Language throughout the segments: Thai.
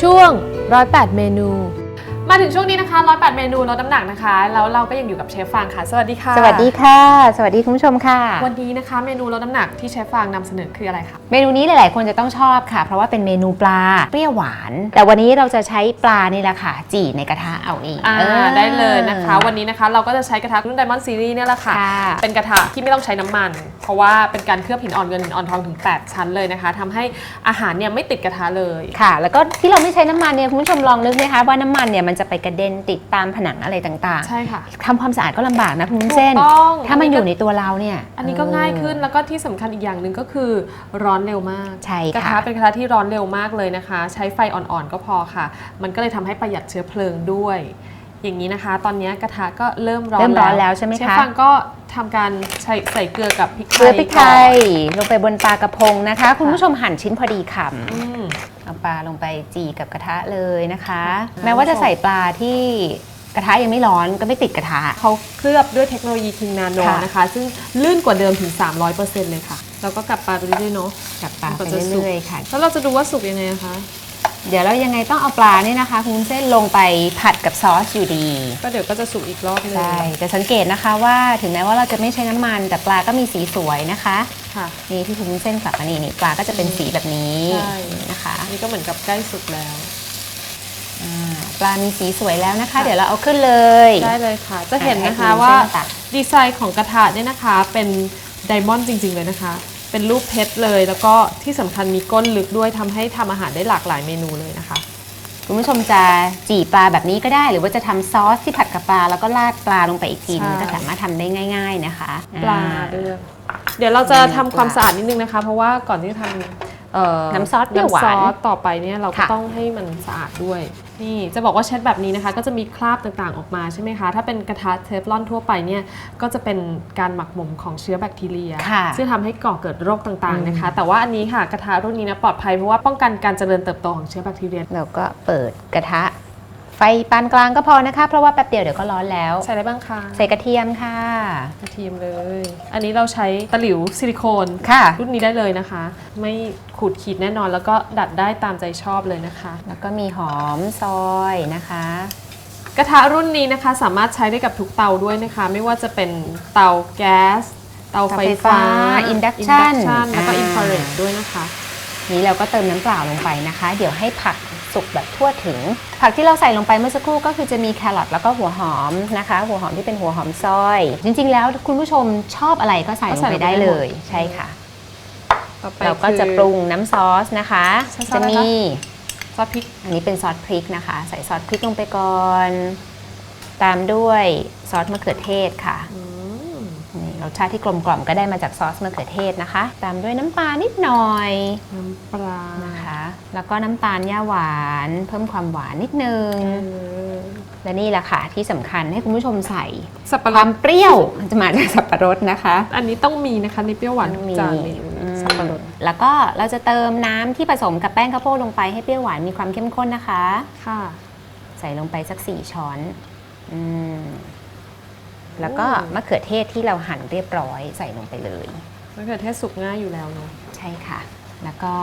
ช่วงร้อยแปดเมนู มาถึงช่วงนี้นะคะร้อยแปดเมนูลดน้ำหนักนะคะแล้วเราก็ยังอยู่กับเชฟฟางค่ะ สวัสดีค่ะ สวัสดีค่ะ สวัสดีคุณผู้ชมค่ะ วันนี้นะคะเมนูลดน้ำหนักที่เชฟฟางนำเสนอคืออะไรคะเมนูนี้หลาย ๆ คนจะต้องชอบค่ะ เพราะว่าเป็นเมนูปลาเปรี้ยวหวาน แต่วันนี้เราจะใช้ปลานี่แหละค่ะ จี่ในกระทะเอาเองอ่าออได้เลยนะคะ วันนี้นะคะเราก็จะใช้กระทะรุ่น Diamond Series เนี่ยแหละค่ะค่ะ เป็นกระทะที่ไม่ต้องใช้น้ำมัน เพราะว่าเป็นการเคลือบหินอ่อนเงินหินอ่อนทองถึง 8 ชั้นเลยนะคะทำให้อาหารเนี่ยไม่ติดกระทะเลยค่ะ แล้วก็ที่เราไม่ใช้น้ำมันเนี่ยคุณผู้ชมลองนึกนะคะว่าน้ำมันเนี่ยมันจะไปกระเด็นติดตามผนังอะไรต่างใช่ค่ะๆทำความสะอาดก็ลำบากนะคุณวุ้นเส้น ถูกต้อง ถ้ามันอยู่ในตัวเราเนี่ยอันนี้ก็ง่ายขึ้นแล้วก็ที่สำคัญอีกอย่างหนึ่งก็คือร้อนเร็วมากใช่กระค่ะทะเป็นกระทะที่ร้อนเร็วมากเลยนะคะ ใช้ไฟอ่อนๆก็พอค่ะ มันก็เลยทำให้ประหยัดเชื้อเพลิงด้วย อย่างนี้นะคะ ตอนนี้กระทะก็เริ่มร้อนเริ่มร้อนแล้วใช่ไหมคะ เชฟฟังก็ทำการใส่ใส่เกลือกับพริกไทยเกลือพริกไทยก่อนลงไปบนปลากระพงนะคะ คุณผู้ชมหั่นชิ้นพอดีคำอืมเอา ปลาลงไปจีกับกระทะเลยนะคะค่ะแม้ว่าจะใส่ปลาที่กระทะยังไม่ร้อนก็ไม่ติดกระทะ เขาเคลือบด้วยเทคโนโลยีคิงนาโนค่ะ นะคะ ซึ่งลื่นกว่าเดิมถึง 300%เลยค่ะ แล้วก็กลับปลาไปเรื่อยๆเนาะ กับปลาไปมันก็จะสุกเรื่อยๆค่ะ แล้วเราจะดูว่าสุกยังไงอะคะ เดี๋ยวเรายังไงต้องเอาปลาเนี่ยนะคะคุณวุ้นเส้นลงไปผัดกับซอสอยู่ดี ก็เดี๋ยวก็จะสุกอีกรอบหนึงใช่แต่สังเกตนะคะว่าถึงแม้ว่าเราจะไม่ใช้น้ำมันแต่ปลาก็มีสีสวยนะคะ ค่ะ นี่ที่คุณวุ้นเส้นกลับมานี่นี่ปลาก็จะเป็นสีแบบนี้ใช่ นะคะ อันนี้ก็เหมือนกับใกล้สุกแล้ว อ่าปลามีสีสวยแล้วนะคะเดี๋ยวเราเอาขึ้นเลย ได้เลยค่ะ จะเห็นนะคะให้คุณว่าเส้นตัก ดีไซน์ของกระทะเนี่ยนะคะเป็นไดมอนด์จริง ๆ เลยนะคะ เป็นรูปเพชรเลย แล้วก็ที่สำคัญมีก้นลึกด้วยทำให้ทำอาหารได้หลากหลายเมนูเลยนะคะ คุณผู้ชมจะจี่ปลาแบบนี้ก็ได้ หรือว่าจะทำซอสที่ผัดกับปลา แล้วก็ราดปลาลงไปอีกทีนึงใช่ ก็สามารถทำได้ง่าย ๆนะคะปลาอ่ด้วยเดี๋ยวเราจะทำปลาความสะอาดนิดนึงนะคะ เพราะว่าก่อนที่จะทำเอ่อน้ำซอสเปรี้ยวหวาน น้ำซอสต่อไปเนี่ยเราก็ค่ะ ต้องให้มันสะอาดด้วย นี่จะบอกว่าเช็ดแบบนี้นะคะ ก็จะมีคราบต่างๆออกมาใช่ไหมคะ ถ้าเป็นกระทะเทฟลอนทั่วไปเนี่ยก็จะเป็นการหมักหมมของเชื้อแบคทีเรีย ค่ะซึ่งทำให้ก่อเกิดโรคต่างๆนะคะ แต่ว่าอันนี้ค่ะกระทะรุ่นนี้นะปลอดภัยเพราะว่าป้องกันการเจริญเติบโตของเชื้อแบคทีเรีย เราก็เปิดกระทะ ไฟปานกลางก็พอนะคะ เพราะว่าแป๊บเดียวเดี๋ยวก็ร้อนแล้ว ใส่อะไรบ้างคะใส่กระเทียมค่ะ กระเทียมเลย อันนี้เราใช้ตะหลิวซิลิโคนค่ะ รุ่นนี้ได้เลยนะคะ ไม่ขูดขีดแน่นอนแล้วก็ดัดได้ตามใจชอบเลยนะคะ แล้วก็มีหอมซอยนะคะ กระทะรุ่นนี้นะคะสามารถใช้ได้กับทุกเตาด้วยนะคะ ไม่ว่าจะเป็นเตาแก๊ส เตาไฟฟ้า Induction Induction แล้วก็อ่าอินฟราเรดด้วยนะคะ นี้เราก็เติมน้ำเปล่าลงไปนะคะ เดี๋ยวให้ผัก สุกแบบทั่วถึง ผักที่เราใส่ลงไปเมื่อสักครู่ก็คือจะมีแครอทแล้วก็หัวหอมนะคะ หัวหอมที่เป็นหัวหอมซอย จริง ๆ แล้วคุณผู้ชมชอบอะไรก็ใส่ลงไปได้เลยใช่ค่ะ ต่อไปเราก็จะคือปรุงน้ำซอสนะคะใช้ซอสจะอะไรมีคะซอสพริกอันนี้เป็นซอสพริกนะคะ ใส่ซอสพริกลงไปก่อน ตามด้วยซอสมะเขือเทศค่ะ อืม นี่รสชาติที่กลมกล่อมก็ได้มาจากซอสมะเขือเทศนะคะ ตามด้วยน้ำปลานิดหน่อยน้ำปลานะคะ แล้วก็น้ำตาลย่าหวาน เพิ่มความหวานนิดนึงเออและนี่แหละค่ะที่สำคัญให้คุณผู้ชมใส่สับปะครวาดมเปรี้ยวจะมาจากสับปะรดนะคะ อันนี้ต้องมีนะคะในเปรี้ยวหวานมีจานเมนูอืนี้มสับปะรดแล้วก็เราจะเติมน้ำที่ผสมกับแป้งข้าวโพดลงไปให้เปรี้ยวหวานมีความเข้มข้นนะคะ ค่ะ ใส่ลงไปสักสี่ช้อนอม แล้วก็มะเขือเทศที่เราหั่นเรียบร้อยใส่ลงไปเลยมะเขือเทศสุกง่ายอยู่แล้วเนาะใช่ค่ะ แล้วก็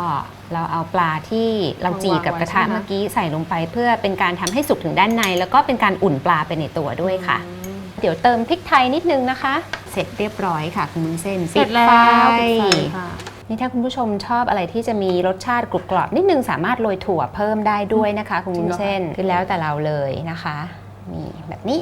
เราเอาปลาที่เราจีกับกระทะวางไว้ใช่ไหมคะเมื่อกี้ใส่ลงไป เพื่อเป็นการทำให้สุกถึงด้านใน แล้วก็เป็นการอุ่นปลาไปในตัวด้วยค่ะอืมเดี๋ยวเติมพริกไทยนิดนึงนะคะ เสร็จเรียบร้อยค่ะคุณวุ้นเส้นเสร็จแล้วปิดปิดไฟไฟค่ะนี่ถ้าคุณผู้ชมชอบอะไรที่จะมีรสชาติกรุบกรอบนิดนึงสามารถโรยถั่วเพิ่มได้ด้วยนะคะ คุณวุ้นเส้นคือแล้วแต่เราเลยนะคะนี่แบบนี้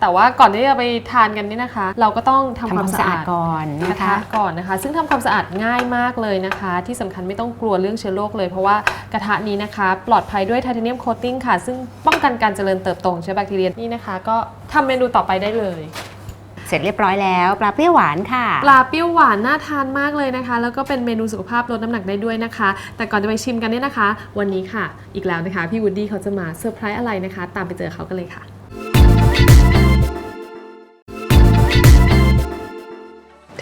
แต่ว่าก่อนที่จะไปทานกันเนี่ยนะคะ เราก็ต้องทำทำความมคาวสะสะอาอาดดก่อนกระนะทะคะ ก่อนนะคะ ซึ่งทำความสะอาดง่ายมากเลยนะคะ ที่สำคัญไม่ต้องกลัวเรื่องเชื้อโรคเลย เพราะว่ากระทะนี้นะคะ ปลอดภัยด้วยไทเทเนียมโคตติ้งค่ะ ซึ่งป้องกันการเจริญเติบโตของเชื้อแบคทีเรียนี่นะคะ ก็ทำเมนูต่อไปได้เลย เสร็จเรียบร้อยแล้วปลาเปรี้ยวหวานค่ะ ปลาเปรี้ยวหวานน่าทานมากเลยนะคะ แล้วก็เป็นเมนูสุขภาพลดน้ำหนักได้ด้วยนะคะ แต่ก่อนจะไปชิมกันเนี่ยนะคะ วันนี้ค่ะ อีกแล้วนะคะ พี่วูดดี้เขาจะมาเซอร์ไพรส์อะไรนะคะ ตามไปเจอเขากันเลยค่ะ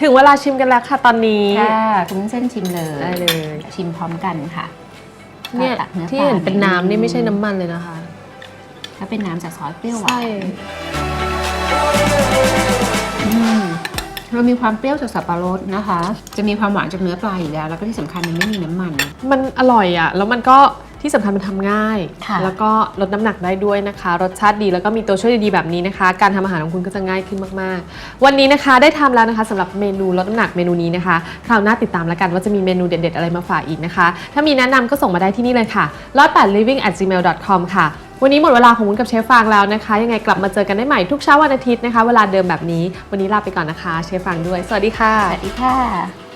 ถึงเวลาชิมกันแล้วค่ะตอนนี้ ค่ะคุณวุ้นเส้นชิมเลยได้เลย ชิมพร้อมกันค่ะเนี่ยตักนื้อที่ปลาเห็นเป็นน้ำนี่ไม่ใช่น้ำมันเลยนะคะถ้าเป็นน้ำจากซอสเปรี้ยวหวาใช่นอืมเรามีความเปรี้ยวจากสับปะรดนะคะ จะมีความหวานจากเนื้อปลาอยู่แล้ว แล้วก็ที่สำคัญมันไม่มีน้ำมัน มันอร่อยอะ่ะ แล้วมันก็ ที่สำคัญมันทำง่าย ค่ะ แล้วก็ลดน้ำหนักได้ด้วยนะคะ รสชาติดีแล้วก็มีตัวช่วยดีๆแบบนี้นะคะ การทำอาหารของคุณก็จะง่ายขึ้นมากๆ วันนี้นะคะได้ทำแล้วนะคะสำหรับเมนูลดน้ำหนักเมนูนี้นะคะ คราวหน้าติดตามแล้วกันว่าจะมีเมนูเด็ดๆ อะไรมาฝากอีกนะคะ ถ้ามีแนะนำก็ส่งมาได้ที่นี่เลยค่ะ1 8 living at gmail com ค่ะ วันนี้หมดเวลาของวุ้นกับเชฟฟางแล้วนะคะ ยังไงกลับมาเจอกันได้ใหม่ทุกเช้าวันอาทิตย์นะคะ เวลาเดิมแบบนี้ วันนี้ลาไปก่อนนะคะ เชฟฟางด้วย สวัสดีค่ะ สวัสดีค่ะ